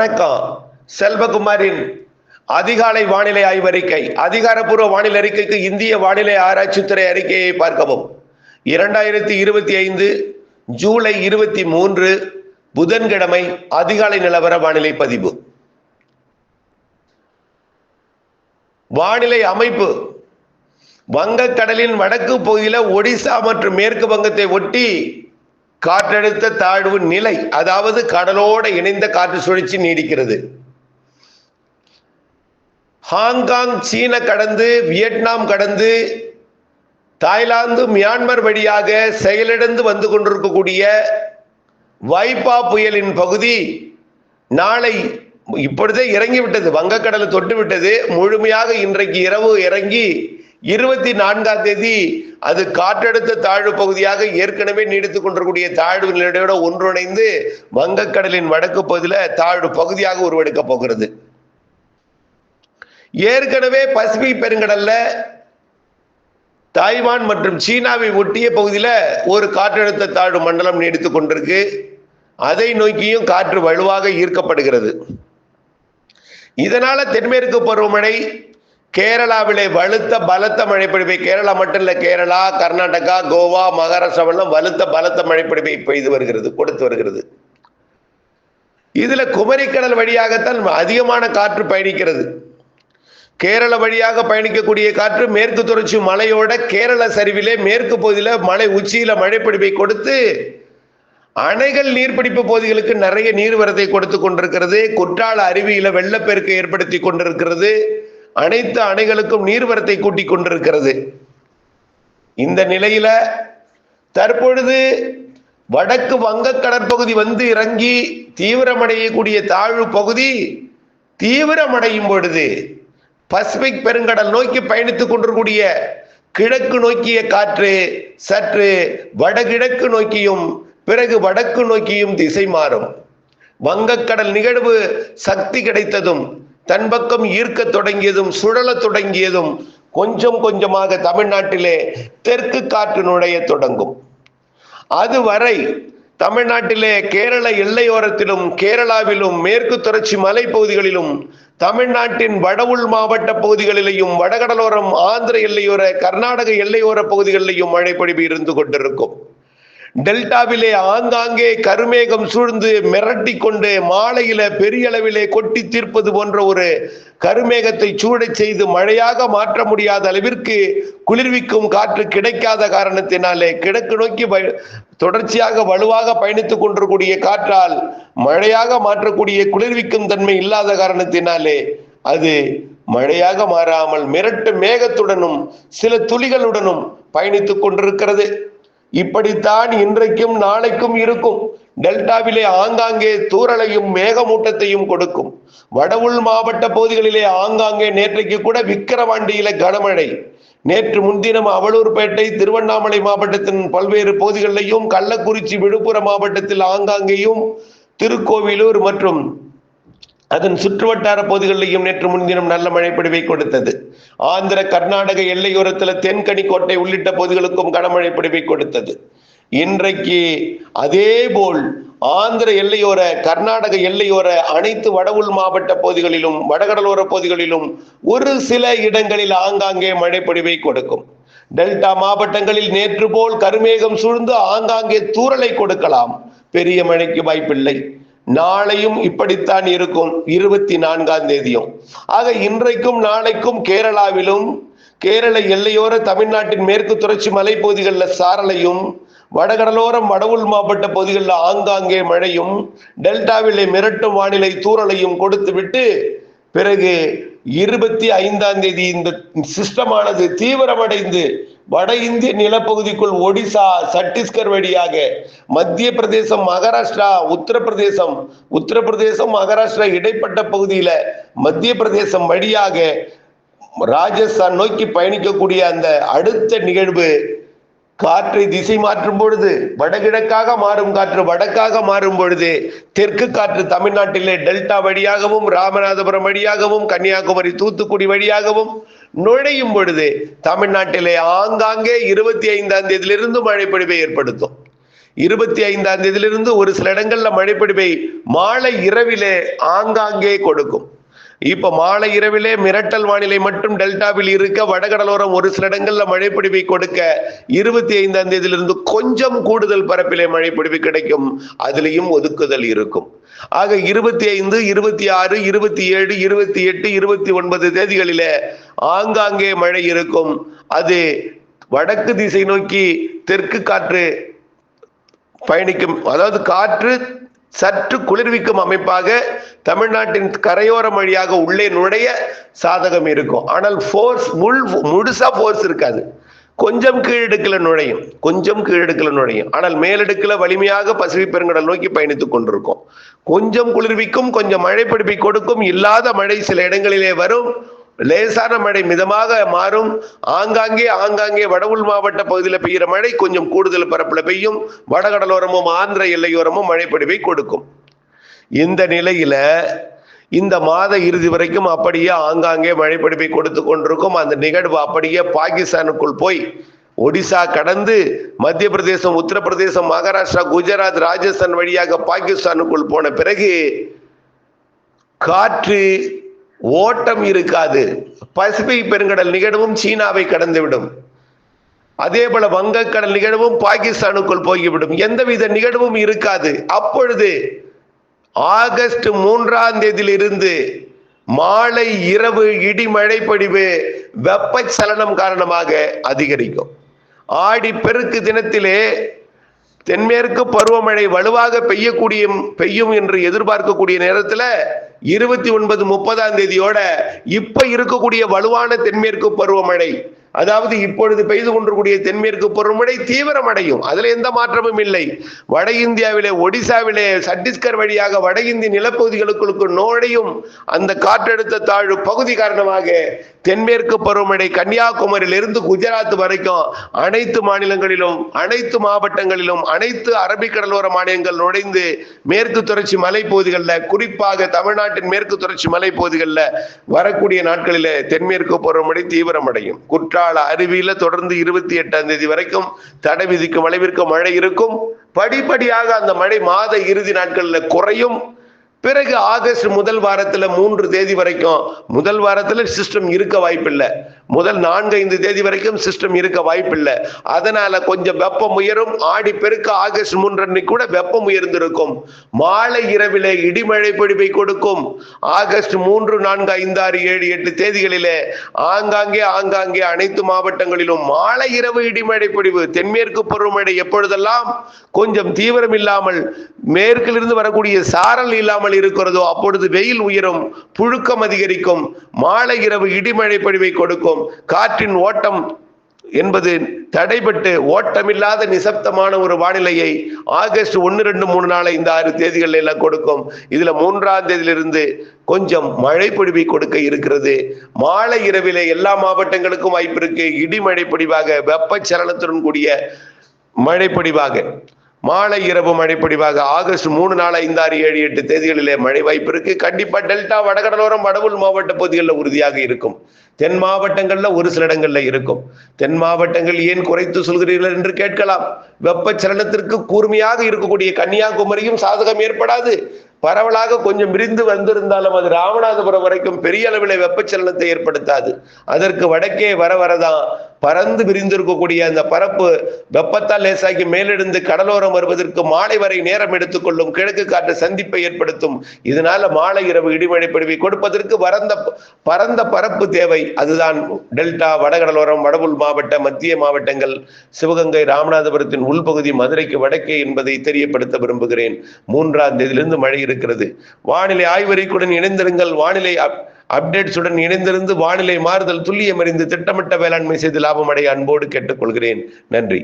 வணக்கம். செல்வகுமாரின் அதிகாலை வானிலை ஆய்வறிக்கை அதிகாரப்பூர்வ வானிலை அறிக்கைக்கு இந்திய வானிலை ஆராய்ச்சித்துறை அறிக்கையை பார்க்கவும். இரண்டாயிரத்தி இருபத்தி ஐந்து ஜூலை இருபத்தி மூன்று புதன்கிழமை அதிகாலை நிலவர வானிலை பதிவு. வானிலை அமைப்பு. வங்கக்கடலின் வடக்கு பகுதியில் ஒடிசா மற்றும் மேற்கு வங்கத்தை ஒட்டி காற்றழுத்த தாழ்வு நிலை அதாவது கடலோடு இணைந்த காற்று சுழற்சி நீடிக்கிறது. ஹாங்காங் சீன கடந்து வியட்நாம் கடந்து தாய்லாந்து மியான்மர் வழியாக செயலிழந்து வந்து கொண்டிருக்கக்கூடிய வைப்பா புயலின் பகுதி நாளை இப்பொழுதே இறங்கி விட்டது வங்கக்கடலை தொட்டு விட்டது முழுமையாக இன்றைக்கு இரவு இறங்கி இருபத்தி நான்காம் தேதி அது காற்றழுத்த தாழ்வு பகுதியாக ஏற்கனவே நீடித்துக் கொண்டிருக்கூடிய தாழ்வு நிலையோட ஒன்றிணைந்து வங்கக்கடலின் வடக்கு பகுதியில் தாழ்வு பகுதியாக உருவெடுக்கப் போகிறது. ஏற்கனவே பசிபிக் பெருங்கடல்ல தாய்வான் மற்றும் சீனாவை ஒட்டிய பகுதியில் ஒரு காற்றழுத்த தாழ்வு மண்டலம் நீடித்து கொண்டிருக்கு. அதை நோக்கியும் காற்று வலுவாக ஈர்க்கப்படுகிறது. இதனால தென்மேற்கு பருவமழை கேரளாவிலே வலுத்த பலத்த மழைப்பொழிவை கேரளா மட்டும் இல்ல கேரளா கர்நாடகா கோவா மகாராஷ்டிராவெல்லாம் வலுத்த பலத்த மழைப்பொழிவை பெய்து வருகிறது கொடுத்து வருகிறது. இதுல குமரிக்கடல் வழியாகத்தான் அதிகமான காற்று பயணிக்கிறது. கேரள வழியாக பயணிக்கக்கூடிய காற்று மேற்கு தொடர்ச்சி மலையோட கேரள சரிவிலே மேற்கு பகுதியில மலை உச்சியில மழைப்பிடிப்பை கொடுத்து அணைகள் நீர்பிடிப்பு பகுதிகளுக்கு நிறைய நீர்வரத்தை கொடுத்து கொண்டிருக்கிறது. குற்றால அருவியில வெள்ளப்பெருக்கை ஏற்படுத்தி கொண்டிருக்கிறது. அனைத்து அணைகளுக்கும் நீர்வரத்தை கூட்டிக் கொண்டிருக்கிறது. இந்த நிலையில தற்பொழுது வடக்கு வங்க கடற்பகுதி வந்து இறங்கி தீவிரமடையக்கூடிய தாழ்வு பகுதி தீவிரமடையும் பொழுது பசிபிக் பெருங்கடல் நோக்கி பயணித்துக் கொண்டிருக்கூடிய கிழக்கு நோக்கிய காற்று சற்று வடகிழக்கு நோக்கியும் பிறகு வடக்கு நோக்கியும் திசை மாறும். வங்கக்கடல் நிகழ்வு சக்தி கிடைத்ததும் தன் பக்கம் ஈர்க்க தொடங்கியதும் சுழல தொடங்கியதும் கொஞ்சம் கொஞ்சமாக தமிழ்நாட்டிலே தெற்கு காற்று நுழைய தொடங்கும். அதுவரை தமிழ்நாட்டிலே கேரள எல்லையோரத்திலும் கேரளாவிலும் மேற்கு தொடர்ச்சி மலைப்பகுதிகளிலும் தமிழ்நாட்டின் வடவுள் மாவட்ட பகுதிகளிலேயும் வடகடலோரம் ஆந்திர எல்லையோர கர்நாடக எல்லையோர பகுதிகளிலேயும் மழை பொழிவு இருந்து கொண்டிருக்கும். டெல்டாவிலே ஆங்காங்கே கருமேகம் சூழ்ந்து மிரட்டி கொண்டு மாலையில பெரிய அளவிலே கொட்டி தீர்ப்பது போன்ற ஒரு கருமேகத்தை சூடச் செய்து மழையாக மாற்ற முடியாத அளவிற்கு குளிர்விக்கும் காற்று கிடைக்காத காரணத்தினாலே கிழக்கு நோக்கி தொடர்ச்சியாக வலுவாக பயணித்துக் கொண்டிருக்கூடிய காற்றால் மழையாக மாற்றக்கூடிய குளிர்விக்கும் தன்மை இல்லாத காரணத்தினாலே அது மழையாக மாறாமல் மிரட்டு மேகத்துடனும் சில துளிகளுடனும் பயணித்துக் கொண்டிருக்கிறது. இப்படித்தான் இன்றைக்கும் நாளைக்கும் இருக்கும். டெல்டாவிலே ஆங்காங்கே தூரலையும் மேகமூட்டத்தையும் கொடுக்கும். வடவுள் மாவட்ட பகுதிகளிலே ஆங்காங்கே நேற்றைக்கு கூட விக்கிரவாண்டியில கனமழை. நேற்று முன்தினம் அவலூர்பேட்டை திருவண்ணாமலை மாவட்டத்தின் பல்வேறு பகுதிகளிலையும் கள்ளக்குறிச்சி விழுப்புரம் மாவட்டத்தில் ஆங்காங்கேயும் திருக்கோவிலூர் மற்றும் அதன் சுற்றுவட்டார பகுதிகளிலையும் நேற்று முன்தினம் நல்ல மழை பொழிவை கொடுத்தது. ஆந்திர கர்நாடக எல்லையோரத்தில் தென்கனி கோட்டை உள்ளிட்ட பகுதிகளுக்கும் கனமழை பொழிவை கொடுத்தது. இன்றைக்கு அதே போல் ஆந்திர எல்லையோர கர்நாடக எல்லையோர அனைத்து வடவுள் மாவட்ட பகுதிகளிலும் வடகடலோர பகுதிகளிலும் ஒரு சில இடங்களில் ஆங்காங்கே மழை பொழிவை கொடுக்கும். டெல்டா மாவட்டங்களில் நேற்று போல் கருமேகம் சூழ்ந்து ஆங்காங்கே தூரலை கொடுக்கலாம். பெரிய மழைக்கு வாய்ப்பில்லை. நாளையும் இப்படித்தான் இருக்கும். இருபத்தி நான்காம் தேதியும். ஆக இன்றைக்கும் நாளைக்கும் கேரளாவிலும் கேரள எல்லையோர தமிழ்நாட்டின் மேற்கு தொடர்ச்சி மலைப்பகுதிகளில் சாரலையும் வடகடலோரம் வடவுள் மாவட்ட பகுதிகளில் ஆங்காங்கே மழையும் டெல்டாவிலே மிரட்டும் வானிலை தூரலையும் கொடுத்து விட்டு பிறகு இருபத்தி ஐந்தாம் தேதி இந்த சிஸ்டமானது தீவிரமடைந்து வட இந்திய நிலப்பகுதிக்குள் ஒடிசா சத்தீஸ்கர் வழியாக மத்திய பிரதேசம் மகாராஷ்டிரா உத்தரப்பிரதேசம் உத்தரப்பிரதேசம் மகாராஷ்டிரா இடைப்பட்ட பகுதியில மத்திய பிரதேசம் வழியாக ராஜஸ்தான் நோக்கி பயணிக்கக்கூடிய அந்த அடுத்த நிகழ்வு காற்றை திசை மாற்றும் பொழுது வடகிழக்காக மாறும் காற்று வடக்காக மாறும் பொழுது தெற்கு காற்று தமிழ்நாட்டிலே டெல்டா வழியாகவும் ராமநாதபுரம் வழியாகவும் கன்னியாகுமரி தூத்துக்குடி வழியாகவும் நுழையும் பொழுது தமிழ்நாட்டிலே ஆங்காங்கே இருபத்தி ஐந்தாம் தேதியிலிருந்து மழை பொழிவை ஏற்படுத்தும். இருபத்தி ஐந்தாம் தேதியிலிருந்து ஒரு சில இடங்கள்ல மழைப்பொழிவை மாலை இரவிலே ஆங்காங்கே கொடுக்கும். இப்ப மாலை இரவிலே மிரட்டல் வானிலை மட்டும் டெல்டாவில் இருக்க வடகடலோரம் ஒரு சில இடங்கள்ல மழைப்பிடிவை கொடுக்க இருபத்தி ஐந்தாம் தேதியிலிருந்து கொஞ்சம் கூடுதல் பரப்பிலே மழைப்பிடிவு கிடைக்கும். அதுலேயும் ஒதுக்குதல் இருக்கும். ஆக இருபத்தி ஐந்து இருபத்தி ஆறு இருபத்தி ஏழு இருபத்தி எட்டு இருபத்தி ஒன்பது தேதிகளிலே ஆங்காங்கே மழை இருக்கும். அது வடக்கு திசை நோக்கி தெற்கு காற்று பயணிக்கும் அதாவது காற்று சற்று குளிர்விக்கும் அமைப்பாக தமிழ்நாட்டின் கரையோரம் வழியாக உள்ளே நுழைய சாதகம் இருக்கும். ஆனால் ஃபோர்ஸ் முள் முழுசா ஃபோர்ஸ் இருக்காது. கொஞ்சம் கீழடுக்கில் நுழையும். கொஞ்சம் கீழடுக்கில் நுழையும். ஆனால் மேலடுக்கில் வலிமையாக பசிபிக் பெருங்கடல் நோக்கி பயணித்துக் கொண்டிருக்கும். கொஞ்சம் குளிர்விக்கும் கொஞ்சம் மழை பிடிப்பை கொடுக்கும் இல்லாத மழை சில இடங்களிலே வரும். லேசான மழை மிதமாக மாறும். ஆங்காங்கே ஆங்காங்கே வடவுள் மாவட்ட பகுதியில் பெய்கிற மழை கொஞ்சம் கூடுதல் பரப்பில் பெய்யும். வடகடலோரமும் ஆந்திர எல்லையோரமும் மழை கொடுக்கும். இந்த நிலையில இந்த மாத இறுதி வரைக்கும் அப்படியே ஆங்காங்கே மழை கொடுத்து கொண்டிருக்கும். அந்த நிகழ்வு அப்படியே பாகிஸ்தானுக்குள் போய் ஒடிசா கடந்து மத்திய பிரதேசம் உத்தரப்பிரதேசம் மகாராஷ்டிரா குஜராத் ராஜஸ்தான் வழியாக பாகிஸ்தானுக்குள் போன பிறகு காற்று ஓட்டம் இருக்காது. பசிபிக் பெருங்கடல் நிகழ்வும் சீனாவை கடந்துவிடும். அதே போல வங்கக்கடல் நிகழ்வும் பாகிஸ்தானுக்குள் போய்விடும். எந்தவித நிகழ்வும் இருக்காது. அப்பொழுது ஆகஸ்ட் மூன்றாம் தேதியிலிருந்து மாலை இரவு இடிமழை பொழிவு வெப்பச்சலனம் காரணமாக அதிகரிக்கும். ஆடி பெருக்கு தினத்திலே தென்மேற்கு பருவமழை வலுவாக பெய்யக்கூடிய பெய்யும் என்று எதிர்பார்க்கக்கூடிய நேரத்துல இருபத்தி ஒன்பது முப்பதாம் தேதியோட இப்ப இருக்கக்கூடிய வலுவான தென்மேற்கு பருவமழை அதாவது இப்பொழுது பெய்து கொண்டிருக்கூடிய தென்மேற்கு பருவமழை தீவிரமடையும். அதுல எந்த மாற்றமும் இல்லை. வட இந்தியாவிலே ஒடிசாவிலே சத்தீஸ்கர் வழியாக வட இந்திய நிலப்பகுதிகளுக்கு நோடையும் அந்த காற்றழுத்த தாழ்வு பகுதி காரணமாக தென்மேற்கு பருவமழை கன்னியாகுமரியிலிருந்து குஜராத் வரைக்கும் அனைத்து மாநிலங்களிலும் அனைத்து மாவட்டங்களிலும் அனைத்து அரபிக்கடலோர மாநிலங்கள் நுழைந்து மேற்கு தொடர்ச்சி மலைப்பகுதிகளில் குறிப்பாக தமிழ்நாட்டின் மேற்கு தொடர்ச்சி மலைப்பகுதிகளில் வரக்கூடிய நாட்களில் தென்மேற்கு பருவமழை தீவிரமடையும். குற்றால அருவியில தொடர்ந்து இருபத்தி எட்டாம் தேதி வரைக்கும் தடை விதிக்கும் அளவிற்கு மழை இருக்கும். படிப்படியாக அந்த மழை மாத இறுதி நாட்களில் குறையும். பிறகு ஆகஸ்ட் முதல் வாரத்துல மூன்று தேதி வரைக்கும் முதல் வாரத்துல சிஸ்டம் இருக்க வாய்ப்பில்லை. முதல் நான்கு ஐந்து தேதி வரைக்கும் சிஸ்டம் இருக்க வாய்ப்பில்லை. அதனால கொஞ்சம் வெப்பம் உயரும். ஆடி பெருக்க ஆகஸ்ட் மூன்று கூட வெப்பம் உயர்ந்திருக்கும். மாலை இரவிலே இடிமழை பொழிவை கொடுக்கும். ஆகஸ்ட் மூன்று நான்கு ஐந்து ஆறு ஏழு எட்டு தேதிகளிலே ஆங்காங்கே ஆங்காங்கே அனைத்து மாவட்டங்களிலும் மாலை இரவு இடிமழை பொழிவு தென்மேற்கு பருவமழை எப்பொழுதெல்லாம் கொஞ்சம் தீவிரம் இல்லாமல் மேற்கிலிருந்து வரக்கூடிய சாரல் இல்லாமல் இருக்கிறதோ அப்பொழுது வெயில் உயரும் புழுக்கம் அதிகரிக்கும் மாலை இரவு இடிமழை பொழிவை கொடுக்கும். காற்றின் ஓட்டம் என்பது தடைபட்டு ஓட்டமில்லாத நிசப்தமான ஒரு வானிலையை ஆகஸ்ட் ஒன்று ரெண்டு மூணு நாளை இந்த ஆறு தேதிகள் எல்லாம் கொடுக்கும். இதுல மூன்றாம் தேதியிலிருந்து கொஞ்சம் மழை பொழிவை கொடுக்க இருக்கிறது. மாலை இரவிலே எல்லா மாவட்டங்களுக்கும் வாய்ப்பு இருக்கு. இடிமழை பொழிவாக வெப்பச்சலனத்துடன் கூடிய மழை பொழிவாக. மாலை இரவு மழை பொழிவாக ஆகஸ்ட் மூணு நாலு ஐந்து ஆறு ஏழு எட்டு தேதிகளிலே மழை வாய்ப்பு இருக்கு. கண்டிப்பா டெல்டா வடகடலோரம் வடவுள் மாவட்ட பகுதிகளில் உறுதியாக இருக்கும். தென் மாவட்டங்கள்ல ஒரு சில இடங்கள்ல இருக்கும். தென் மாவட்டங்கள் ஏன் குறைத்து சொல்கிறீர்கள் என்று கேட்கலாம். வெப்பச்சலனத்திற்கு கூர்மையாக இருக்கக்கூடிய கன்னியாகுமரியும் சாதகம் ஏற்படாது. பரவலாக கொஞ்சம் விரிந்து வந்திருந்தாலும் அது ராமநாதபுரம் வரைக்கும் பெரிய அளவில் வெப்பச்சலனத்தை ஏற்படுத்தாது. அதற்கு வடக்கே வர வரதான் பறந்து விரிந்திருக்கக்கூடிய அந்த பரப்பு வெப்பத்தால் லேசாகி மேலெழுந்து கடலோரம் வருவதற்கு மாலை வரை நேரம் எடுத்துக்கொள்ளும் கிழக்கு காற்று சந்திப்பை ஏற்படுத்தும். இதனால மாலை இரவு இடிமழை பொழிவை கொடுப்பதற்கு பரந்த பரந்த பரப்பு தேவை. அதுதான் டெல்டா வடகடலோரம் வடவுள் மாவட்ட மத்திய மாவட்டங்கள். சிவகங்கை ராமநாதபுரத்தின் உள்பகுதி மதுரைக்கு வடக்கே என்பதை தெரியப்படுத்த விரும்புகிறேன். மூன்றாம் தேதியிலிருந்து மழை இருக்கிறது. வானிலை ஆய்வறிக்குடன் இணைந்திருங்கள். வானிலை அப்டேட்ஸுடன் இணைந்திருந்து வானிலை மாறுதல் துல்லியம் அறிந்து திட்டமிட்ட வேளாண்மை செய்து லாபமடைய அன்போடு கேட்டுக்கொள்கிறேன். நன்றி.